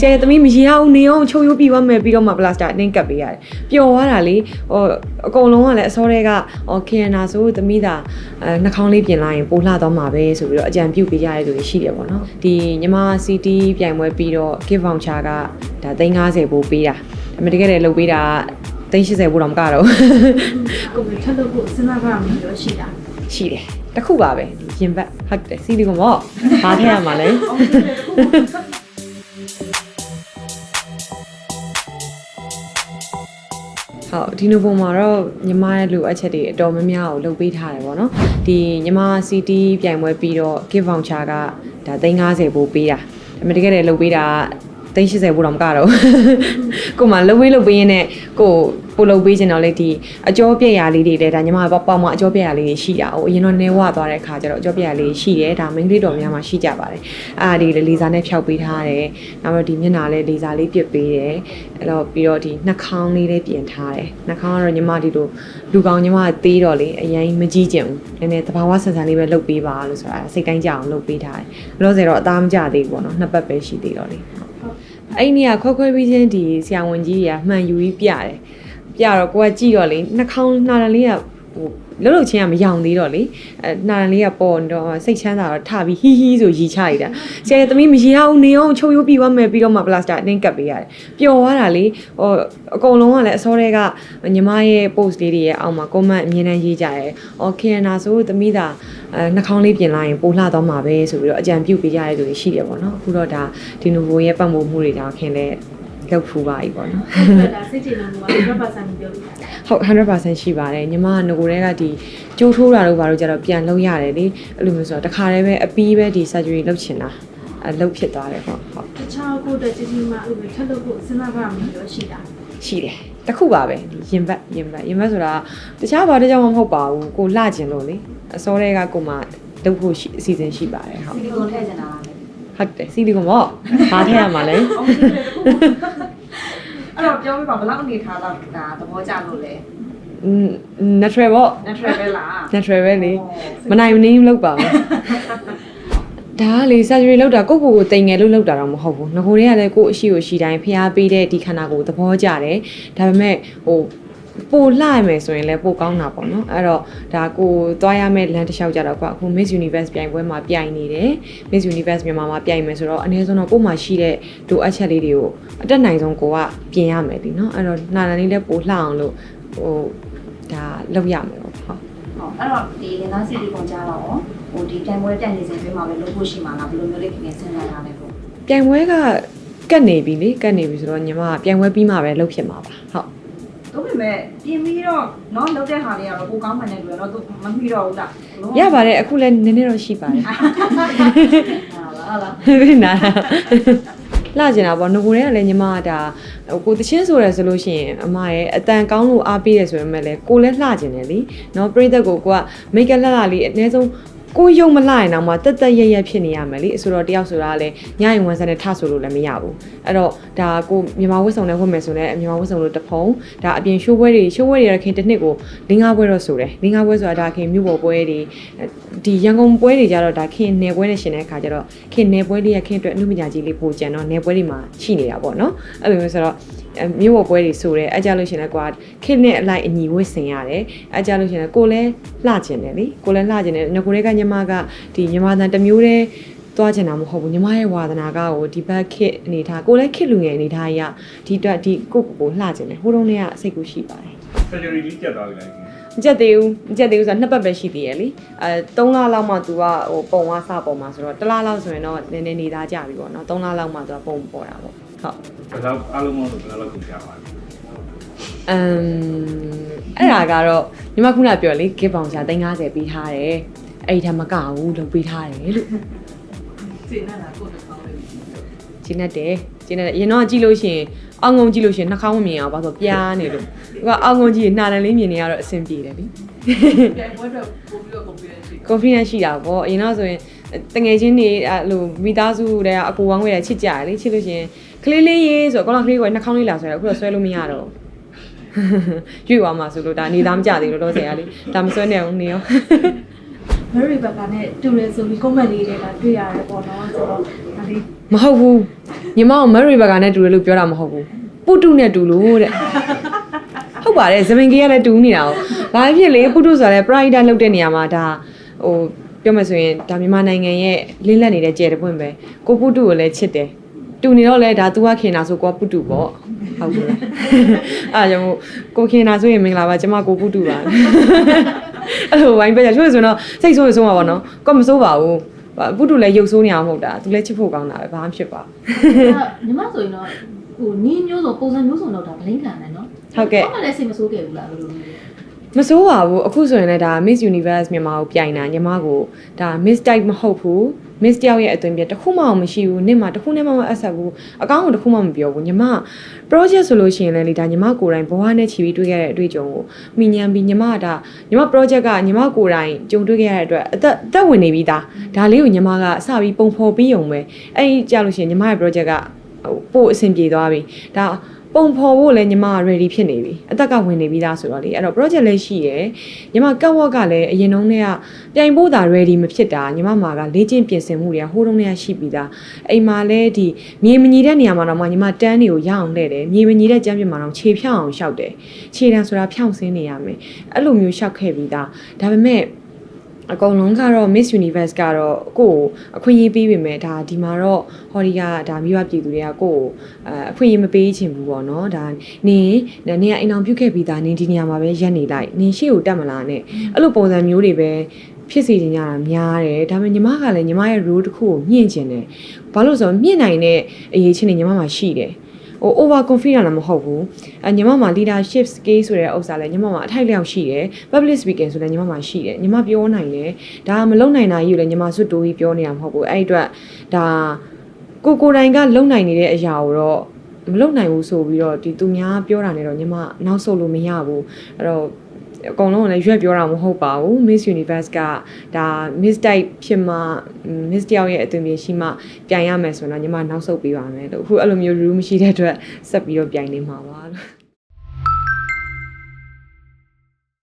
ဆရာသမီးမရေအောင်နေအောင်ချုပ်ရိုးပြီးသွားမယ်ပြီးတော့မှပလတ်စတာအတင်းကပ်ပေးရတယ်ပျော်သွားတာလေဟိုအကုန်လုံးကလည်းအစောတွေကဟိုခရနာဆိုသမီးသာအဲနှာခေါင်းလေးပြင်လိုက်ရင်ပိုလှသွားမှာပဲဆိုပြီးတော့အကြံပြုပေးကြတဲ့သူတွေရှိတယ်ပေါ့နော်ဒီညီမ CT ပြိုင်ပွဲပြီးတော့ give voucher ကဒါ350ပို့ပေးတာဒါပေမဲ့တကယ်လည်းလုပ်ပေးတာ380ပို့တော့မကတော့ကိုယ်ထပ်လို့ကိုစဉ်းစားကြရမှာလို့ရှိတာရှိတယ်တခုပါပဲဒီရင်ဘတ်ဟုတ်တယ်စီလီကွန်ပေါ့ဘာထည့်ရမှာလဲ ဟုတ်ဒီနိုဘုံမှာတော့ညီမရဲ့လိုအပ်ချက်တွေအတော်များများကိုလုပ်ပေးထားတယ်ပေါ့နော်ဒီညီမ CT ပြိုင်ပွဲပြီးတော့ give voucher ကဒါ350ပို့ပေးတာဒါပေမဲ့တကယ်လည်းလုပ်ပေးတာ 380ပို့တော့မကတော့ကိုမှလုပ်ပေးလုပ်ပေးရင်းနဲ့ကိုပို့လုပ်ပေးချင်တော့လေဒီအကျော်ပြက်ရာလေးတွေလည်းဒါညီမပေါပေါက်မအကျော်ပြက်ရာလေးတွေရှိတာဟိုအရင်တော့နေဝသွားတဲ့ခါကျတော့အကျော်ပြက်ရာလေးရှိတယ်ဒါမိန်းကလေးတော်များများရှိကြပါတယ်အားဒီလေစာနဲ့ဖျောက်ပေးထားတယ်နောက်တော့ဒီမျက်နှာလေးလေစာလေးပြစ်ပေးတယ်အဲ့တော့ပြီးတော့ဒီနှာခေါင်းလေးလေးပြင်ထားတယ်နှာခေါင်းကတော့ညီမဒီလိုလူကောင်ညီမသေးတော့လေအရင်မကြည့်ကြဘူးနည်းနည်းသဘာဝဆန်ဆန်လေးပဲလုပ်ပေးပါလို့ဆိုတာစိတ်တိုင်းကြအောင်လုပ်ပေးထားတယ်ဘလို့ဆိုတော့အသားမကြသေးဘူးပေါ့နော်နှစ်ပတ်ပဲရှိသေးတော့လေ အဲ့ဒီနေရာခွဲခွဲပြီးချင်းဒီဆရာဝန်ကြီးတွေကမှန်ယူပြီးပြတယ်ပြတော့ကိုကကြည့်တော့လေနှာခေါင်းနှာရလေးက ဟိုလှုပ်လှုပ်ချင်းကမယောင်သေးတော့လေအဲနှာရလေးကပေါ်နေတော့စိတ်ချမ်းသာတော့ထပြီးဟီးဟီးဆိုရီချလိုက်တာဆရာသမီးမရေအောင်နေအောင်ချုပ်ရိုးပြီးသွားမယ်ပြီးတော့မှပလတ်စတာအတင်းကပ်ပေးရတယ်ပျော်သွားတာလေဟိုအကုန်လုံးကလည်းအစောတွေကညီမရဲ့ post လေးတွေရဲ့အောက်မှာ comment အမြဲတမ်းရေးကြတယ်။အော်ခရနာဆိုသမီးသာအဲနှာခေါင်းလေးပြင်လိုက်ရင်ပိုလှသွားမှာပဲဆိုပြီးတော့အကြံပြုပေးကြတဲ့သူတွေရှိတယ်ပေါ့နော်။အခုတော့ဒါဒီနိုဘိုရဲ့ပတ်မိုးမှုတွေတော့ခင်လဲ လောက်ဖူးပါပြီပေါ့နော်ဒါစိတ်ကြည်နေမှာ100%ပြောလို့ရတယ်ဟုတ်100%ရှိပါတယ်ညီမကငကိုတည်းကဒီကြိုးထိုးတာတို့ဘာလို့ကြတော့ပြန်လုပ်ရတယ်လေအဲ့လိုမျိုးဆိုတော့တခါတည်းပဲအပီးပဲဒီ surgery လုပ်ချင်တာအဲလုပ်ဖြစ်သွားတယ်ပေါ့ဟုတ်တခြားကိုယ်တည်းကြီးကြီးမှအဲ့လိုထပ်လို့ကိုစဉ်းစားကြရမှာလို့ရှိတာရှိတယ်တခုပါပဲဒီရင်ဘတ်ရင်ဘတ်ရင်ဘတ်ဆိုတာတခြားဘာတကြောင်မှမဟုတ်ပါဘူးကိုလှကျင်လို့လေအစောတည်းကကိုမှလုပ်ဖို့ရှိအစီအစဉ်ရှိပါတယ်ဟုတ်ဒီကုန်ထည့်ချင်တာလေဟုတ်တယ်စီလီကွန်ပေါ့ဘာထည့်ရမှာလဲ အဲ့တော့ပြောပြပါဘယ်လောက်အနေထားလောက်ဒါသဘောကျလို့လဲอืม natural ပေါ့ natural ပဲလား natural ပဲလေမနိုင်မနေလုပ်ပါဘူးဒါကလေ surgery လုပ်တာကိုယ့်ကိုယ်ကိုတိမ်ငယ်လို့လုပ်တာတော့မဟုတ်ဘူးငကိုတွေကလည်းကိုယ့်အရှိကိုရှိတိုင်းဖျားပေးတဲ့ဒီခန္ဓာကိုယ်သဘောကျတယ်ဒါပေမဲ့ဟို ပိုလှရမယ်ဆိုရင်လည်းပိုကောင်းတာပေါ့နော်အဲ့တော့ဒါကိုသွားရမယ့်လမ်းတစ်လျှောက်ကြတော့ကွာအခု Miss Universe ပြိုင်ပွဲမှာပြိုင်နေတယ် Miss Universe မြန်မာမှာပြိုင်မယ်ဆိုတော့အနည်းဆုံးတော့ကို့မှာရှိတဲ့လိုအပ်ချက်လေးတွေကိုအတက်နိုင်ဆုံးကိုကပြင်ရမယ်လीเนาะအဲ့တော့နာနာလေးလည်းပိုလှအောင်လို့ဟိုဒါလုပ်ရမယ်ပေါ့ဟုတ် ဟောအဲ့တော့ဒီလင်သားစီဒီကုန်ကြတော့ဟိုဒီတိုင်ပွဲတက်နေစဉ်တွင်းမှာပဲလုပ်ဖို့ရှိမှာလားဘယ်လိုမျိုးလေးခင်ဗျစဉ်းစားထားလဲပေါ့ ပြိုင်ပွဲကကတ်နေပြီလေကတ်နေပြီဆိုတော့ညီမကပြိုင်ပွဲပြီးမှပဲလုပ်ဖြစ်မှာပါဟုတ် တို့ပေမဲ့ပြင်ပြီးတော့နော်လုပ်တဲ့ဟာတွေကတော့ကိုကောင်းမှန်တဲ့လူကတော့သူမမီတော့ဘူးလားရပါတယ်အခုလည်းနည်းနည်းတော့ရှိပါတယ်ဟာလားလားဘယ်နာလာကျင်တာပေါ့ငကိုတွေကလည်းညီမကဒါဟိုကိုတချင်းဆိုရဆိုလို့ရှိရင်အမရဲ့အတန်ကောင်းလို့အားပေးရဆိုရင်မဲ့လေကိုလည်းလှကျင်တယ်လीနော်ပြိသက်ကိုကိုကမိတ်ကလှလှလေးအနည်းဆုံး ကိုယုံမလှရင်တော့မှတက်တက်ရရဖြစ်နေရမယ်လေဆိုတော့တယောက်ဆိုတာကလည်းညရင်ဝန်ဆန်နဲ့ထဆိုလို့လည်းမရဘူးအဲ့တော့ဒါကိုမြန်မာဝတ်စုံနဲ့ဝတ်မယ်ဆိုလည်းမြန်မာဝတ်စုံလို့တစ်ဖုံဒါအပြင်ရှိုးပွဲတွေရှိုးပွဲတွေရခင်တစ်နှစ်ကိုလင်းကားပွဲတော့ဆိုတယ်လင်းကားပွဲဆိုတာဒါခင်မြို့ပေါ်ပွဲတွေဒီရန်ကုန်ပွဲတွေကြတော့ဒါခင်နယ်ပွဲနဲ့ရှင်တဲ့အခါကျတော့ခင်နယ်ပွဲလေးရခင်အတွက်အမှုပညာကြီးလေးပို့ကြံတော့နယ်ပွဲတွေမှာရှိနေတာပေါ့နော်အဲ့လိုမျိုးဆိုတော့အဲ မြို့ပေါ်ပွဲတွေဆိုတယ်အဲကြလို့ရှင်လည်းကွာခင်နဲ့အလိုက်အညီဝတ်ဆင်ရတယ်အဲကြလို့ရှင်လည်းကိုလည်းလှကျင်တယ်လေကိုလည်းလှကျင်တယ်ငကိုတွေကညီမကဒီညီမတန်တစ်မျိုးတည်းသွားချင်တာမဟုတ်ဘူးညီမရဲ့ဝါသနာကကိုဒီဘက်ခစ်အနေထားကိုလည်းခစ်လူငယ်အနေထားကြီးကဒီအတွက်ဒီကိုကိုကိုလှကျင်တယ်ဟိုတုန်းကစိတ်ကူးရှိပါတယ် surgery လေးကြက်သွားပြီလားခင်မကြက်သေးဘူးမကြက်သေးဘူးဆိုတာနှစ်ပတ်ပဲရှိသေးရဲ့လေအဲ3လလောက်မှ तू ကဟိုပုံဝါစပုံမှာဆိုတော့တစ်လလောက်ဆိုရင်တော့နည်းနည်းနေသားကြပြီပေါ့နော်3လလောက်မှ तू ကပုံပေါ်တာပေါ့ ဟုတ်ဘယ်လောက်အားလုံးတော့ဘယ်လောက်လောက်ကြာပါလဲအမ်အဲ့ဒါကတော့ညီမခုနပြောလေ gift voucher 350ပေးထားတယ်အဲ့ဒီထက်မကဘူးလုပ်ပေးထားတယ်လို့စိတ်နဲ့လားကိုယ်တော့ပဲကျင်းတတ်တယ်ကျင်းတတ်တယ်အရင်တော့ကြည့်လို့ရှိရင်အောင်းငုံကြည့်လို့ရှိရင်နှာခေါင်းမမြင်အောင်ဘာလို့ပြားနေလို့သူကအောင်းငုံကြည့်ရင်နှာတန်လေးမြင်နေရတော့အဆင်ပြေတယ်လीပြန်ပွဲတော့ပို့ပြီးတော့ confidence ရှိ confidence ရှိတာပေါ့အရင်တော့ဆိုရင်တငယ်ချင်းတွေအဲ့လိုမိသားစုတွေကအကူဝမ်းဝဲတွေချစ်ကြတယ်လေချစ်လို့ရှရင် ကလေးလေးရေးဆိုတော့ကောင်းကလေးကနှာခေါင်းလေးလာဆွဲတယ်အခုတော့ဆွဲလို့မရတော့ရွေ့သွားမှာဆိုလို့ဒါနေသားမကြသေးလို့တော့ဆရာလေးဒါမဆွဲနေအောင်နေရော Mary Becca နဲ့တူရဲဆိုပြီး comment လေးတွေကတွေ့ရတယ်ပေါ့နော်ဆိုတော့ဒါလေးမဟုတ်ဘူးညီမကမရီဘကာနဲ့တူတယ်လို့ပြောတာမဟုတ်ဘူးပုတုနဲ့တူလို့တဲ့ဟုတ်ပါတယ်ဇမင်ကြီးကလည်းတူနေတာ哦ဘာဖြစ်လေပုတုဆိုတာလည်း pride လောက်တဲ့နေရာမှာဒါဟိုပြောမှဆိုရင်ဒါမြန်မာနိုင်ငံရဲ့လင်းလက်နေတဲ့ကျဲတဲ့ပွင့်ပဲကိုပုတုကိုလည်းချစ်တယ် တူနေတော့လဲဒါ तू ကခင်တာဆိုကိုကပုတုပေါ့ဟုတ်ဘူးလားအားကြောင့်မို့ကိုခင်တာဆိုရင်မင်္ဂလာပါကျမကိုပုတုပါအဲ့လိုဝိုင်းပဲကြချို့ဆိုရင်တော့စိတ်ဆိုးရဆုံးပါဘောနော်ကိုမစိုးပါဘူးပုတုလည်းရုပ်ဆိုးနေအောင်မဟုတ်တာသူလည်းချစ်ဖို့ကောင်းတာပဲဘာမှဖြစ်ပါဘူးညီမဆိုရင်တော့ဟိုနီးမျိုးစုံပုံစံမျိုးစုံတော့ဒါဗလင်းခံတယ်နော်ဟုတ်ကဲ့ဘာမှလည်းစိတ်မဆိုးခဲ့ဘူးလားဘယ်လိုလဲမစိုးပါဘူးအခုဆိုရင်လည်းဒါ Miss Universe မြန်မာကိုပြိုင်တာညီမကိုဒါ Miss Type မဟုတ်ဘူး Miss တယောက်ရဲ့အသွင်ပြတစ်ခုမှမရှိဘူးနေ့မှာတစ်ခုနဲ့မှမအဆက်ဘူးအကောင့်ကိုတစ်ခုမှမပြောဘူးညီမ project ဆိုလို့ရှိရင်လည်းလေဒါညီမကိုယ်တိုင်ဘဝနဲ့ချီပြီးတွေ့ခဲ့တဲ့အတွေ့အကြုံကိုမိညံပြီးညီမကဒါညီမ project ကညီမကိုယ်တိုင်ကြုံတွေ့ခဲ့ရတဲ့အတွက်အသက်အသက်ဝင်နေပြီးသားဒါလေးကိုညီမကစပြီးပုံဖော်ပြီးုံပဲအဲ့ဒီကြလို့ရှိရင်ညီမရဲ့ project ကဟိုပို့အဆင်ပြေသွားပြီဒါ ပုံဖော်ဖို့လည်းညီမက ready ဖြစ်နေပြီအသက်ကဝင်နေပြီးသားဆိုတော့လေအဲ့တော့ project လည်းရှိရယ်ညီမကတ်ဝက်ကလည်းအရင်တုန်းကပြိုင်ဖို့သာ ready မဖြစ်တာညီမမှာကလေ့ကျင့်ပြင်ဆင်မှုတွေကဟိုးတုန်းကရှိပြီးသားအိမ်မှာလည်းဒီမြေမညီတဲ့နေရာမှာတော့မှညီမတန်းတွေကိုရအောင်လှည့်တယ်မြေမညီတဲ့ကျမ်းပြင်မှာတော့ခြေဖြောင်းအောင်ရှောက်တယ်ခြေတန်းဆိုတာဖြောင်းဆင်းနေရမယ်အဲ့လိုမျိုးရှောက်ခဲ့ပြီးသားဒါပေမဲ့ အကုန်လုံးကတော့ Miss Universe ကတော့ကိုယ့်ကိုအခွင့်အရေးပေးပေမဲ့ဒါဒီမှာတော့ဟော်ဒီကဒါမိဘပြည်သူတွေကကိုယ့်ကိုအဲအခွင့်အရေးမပေးချင်ဘူးပေါ့နော်ဒါနင်းနင်းကအိမ်အောင်ပြုတ်ခဲ့ပြီးသားနင်းဒီနေရာမှာပဲရက်နေလိုက်နင်းရှေ့ကိုတက်မလာနဲ့အဲ့လိုပုံစံမျိုးတွေပဲဖြစ်စီခြင်းရတာများတယ်ဒါပေမဲ့ညီမကလည်းညီမရဲ့ role တစ်ခုကိုမြင့်ကျင်တယ်ဘာလို့လဲဆိုတော့မြင့်နိုင်တဲ့အရေးချင်းတွေညီမမှာရှိတယ် ဟို over confident လည်းမဟုတ်ဘူးအညီမမှာ leadership skill ဆိုတဲ့ဥစ္စာလည်းညီမမှာအထိုက်လျောက်ရှိတယ် public speaking ဆိုလည်းညီမမှာရှိတယ်ညီမပြောနိုင်တယ်ဒါမလုံနိုင်တာကြီးကိုလည်းညီမစွတ်တိုးပြီးပြောနေတာမဟုတ်ဘူးအဲ့ဒီအတွက်ဒါကိုကိုယ်တိုင်ကလုံနိုင်နေတဲ့အရာကိုတော့မလုံနိုင်ဘူးဆိုပြီးတော့ဒီသူများပြောတာနဲ့တော့ညီမနောက်ဆုတ်လို့မရဘူးအဲ့တော့ အကုန်လုံးကလည်းရွက်ပြောတာမဟုတ်ပါဘူး Miss Universe ကဒါ Miss Type ဖြစ်မှ Miss တယောက်ရဲ့အသွင်ပြင်ရှိမှပြိုင်ရမယ်ဆိုတော့ညီမနောက်ဆုတ်ပေးပါမယ်လို့အခုအဲ့လိုမျိုး rule မရှိတဲ့အတွက်ဆက်ပြီးတော့ပြိုင်နေမှာပါလို့